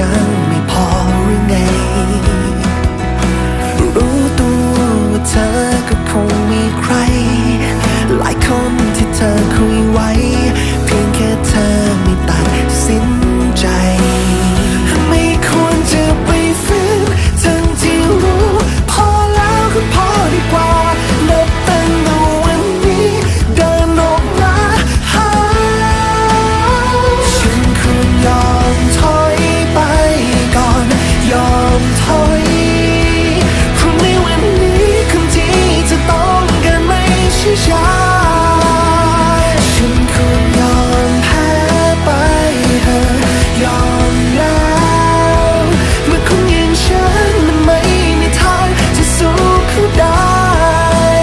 ยังไม่พอหรือไง รู้ตัวว่าเธอก็คงมีใคร หลายคนที่เธอคุยไว้